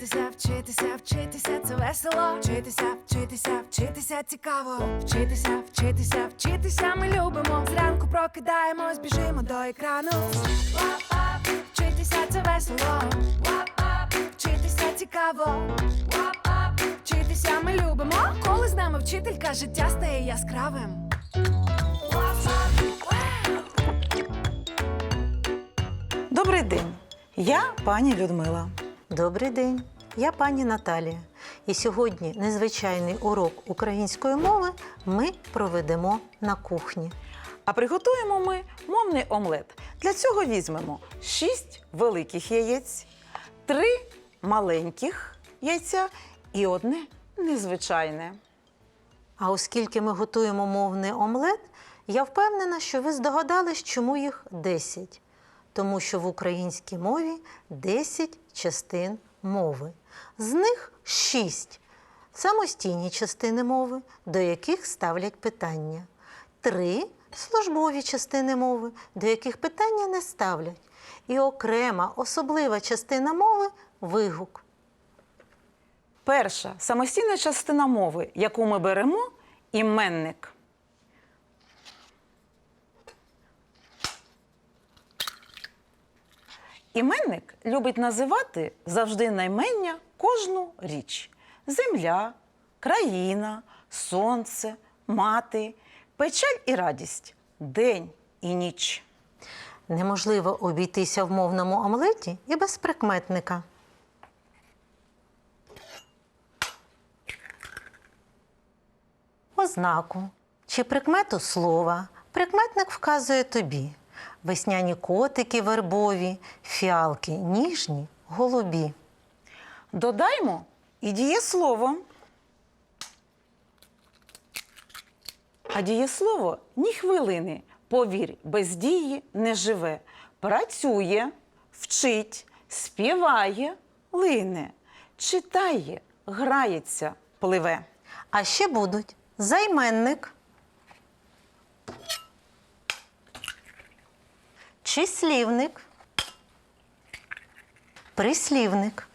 вчитися, вчитися, вчитися, це весело. Вчитися, вчитися, вчитися цікаво. Вчитися, вчитися, вчитися ми любимо. Зранку прокидаємось, біжимо до екрану. Вчитися, це весело. Вчитися цікаво. Вчитися ми любимо. Коли з нами вчителька, життя стає яскравим. Добрий день. Я пані Людмила. Добрий день, я пані Наталія. І сьогодні незвичайний урок української мови ми проведемо на кухні. А приготуємо ми мовний омлет. Для цього візьмемо 6 великих яєць, 3 маленьких яйця і одне незвичайне. А оскільки ми готуємо мовний омлет, я впевнена, що ви здогадались, чому їх 10. Тому що в українській мові 10 частин мови. З них 6 самостійні частини мови, до яких ставлять питання. 3 службові частини мови, до яких питання не ставлять. І окрема особлива частина мови вигук. Перша самостійна частина мови, яку ми беремо, іменник. Іменник любить називати завжди наймення кожну річ: земля, країна, сонце, мати, печаль і радість, день і ніч. Неможливо обійтися в мовному омлеті і без прикметника. Ознаку чи прикмету слова прикметник вказує тобі. Весняні котики вербові, фіалки ніжні, голубі. Додаймо і дієслово. А дієслово ні хвилини, повір, без дії не живе. Працює, вчить, співає, лине, читає, грається, пливе. А ще будуть займенник, числівник, прислівник,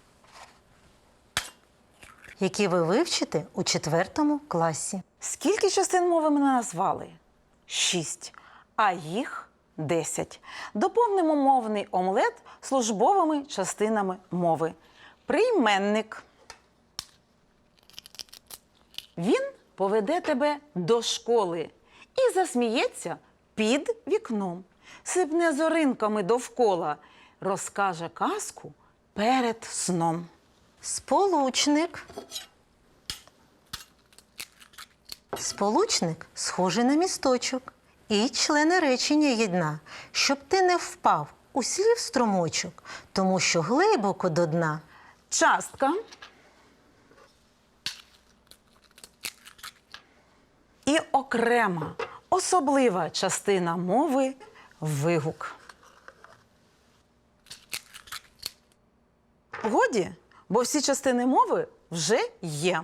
які ви вивчите у четвертому класі. Скільки частин мови ми назвали? Шість. А їх десять. Доповнимо мовний омлет службовими частинами мови. Прийменник. Він поведе тебе до школи і засміється під вікном, сипне зоринками довкола, розкаже казку перед сном. Сполучник. Сполучник схожий на місточок. І члени речення єдна, щоб ти не впав у слів струмочок, тому що глибоко до дна. Частка. І окрема, особлива частина мови вигук. Годі, бо всі частини мови вже є.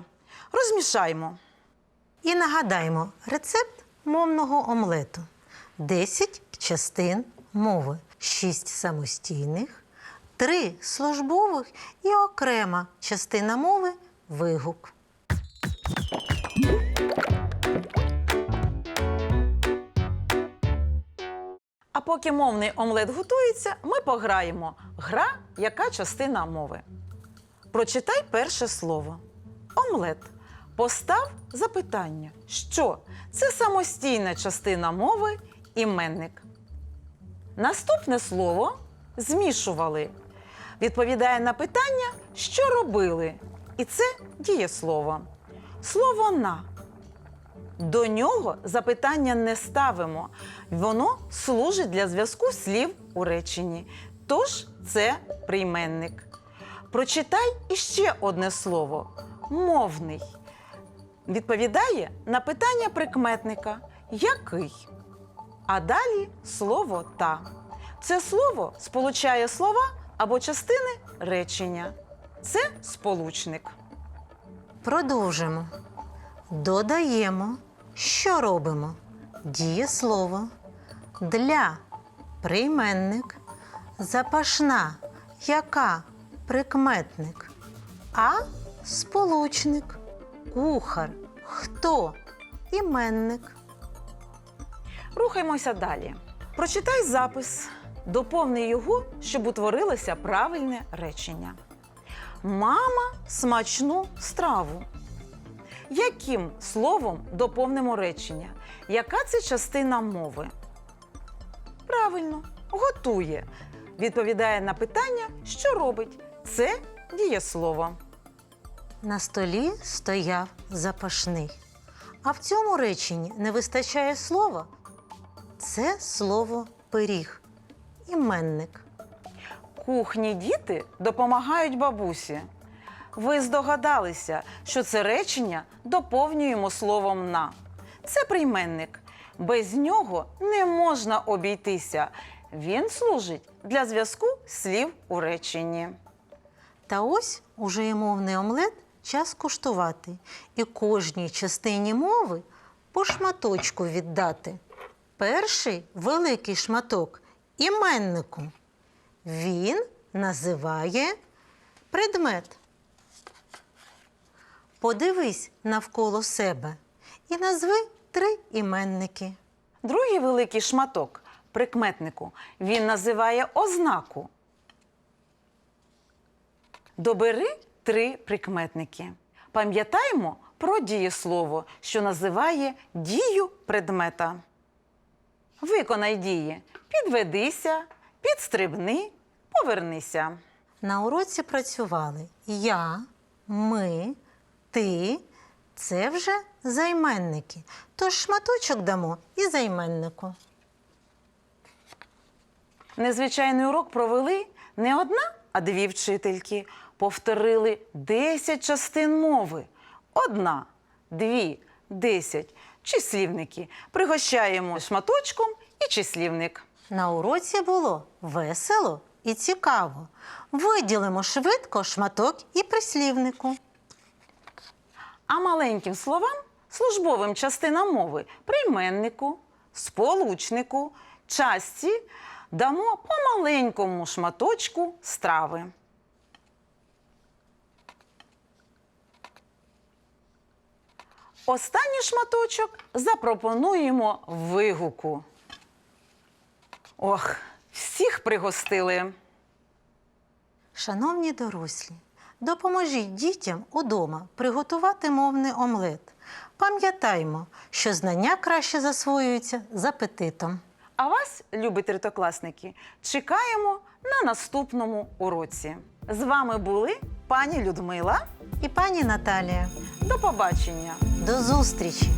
Розмішаймо. І нагадаємо рецепт мовного омлету: 10 частин мови, 6 самостійних, 3 службових і окрема частина мови вигук. А поки мовний омлет готується, ми пограємо. Гра, яка частина мови. Прочитай перше слово. Омлет. Постав запитання, що це самостійна частина мови іменник. Наступне слово змішували. Відповідає на питання, що робили. І це дієслово. Слово на. До нього запитання не ставимо. Воно служить для зв'язку слів у реченні. Тож це прийменник. Прочитай іще одне слово мовний. Відповідає на питання прикметника який. А далі слово та. Це слово сполучає слова або частини речення. Це сполучник. Продовжимо. Додаємо, що робимо? Дієслово. Для прийменник. Запашна. Яка прикметник. А сполучник, кухар, хто, іменник. Рухаємося далі. Прочитай запис, доповни його, щоб утворилося правильне речення. Мама смачну страву. Яким словом доповнимо речення? Яка це частина мови? Правильно, готує. Відповідає на питання, що робить. Це дієслово. На столі стояв запашний. А в цьому реченні не вистачає слова. Це слово пиріг, іменник. Кухні діти допомагають бабусі. Ви здогадалися, що це речення доповнюємо словом на. Це прийменник. Без нього не можна обійтися. Він служить для зв'язку слів у реченні. Та ось уже і мовний омлет час куштувати і кожній частині мови по шматочку віддати. Перший великий шматок іменнику. Він називає предмет. Подивись навколо себе і назви три іменники. Другий великий шматок прикметнику він називає ознаку. Добери три прикметники. Пам'ятаємо про дієслово, що називає дію предмета. Виконай дії. Підведися, підстрибни, повернися. На уроці працювали я, ми, ти. Це вже займенники. Тож шматочок дамо і займеннику. Незвичайний урок провели не одна, а дві вчительки. Повторили 10 частин мови. Одна, дві, десять. Числівники. Пригощаємо шматочком і числівник. На уроці було весело і цікаво. Виділимо швидко шматок і прислівнику. А маленьким словам, службовим частинам мови, прийменнику, сполучнику, часті дамо по маленькому шматочку страви. Останній шматочок запропонуємо вигуку. Ох, всіх пригостили. Шановні дорослі, допоможіть дітям удома приготувати мовний омлет. Пам'ятаймо, що знання краще засвоюються з апетитом. А вас, любі третокласники, чекаємо на наступному уроці. З вами були пані Людмила. І пані Наталія, До побачення! до зустрічі!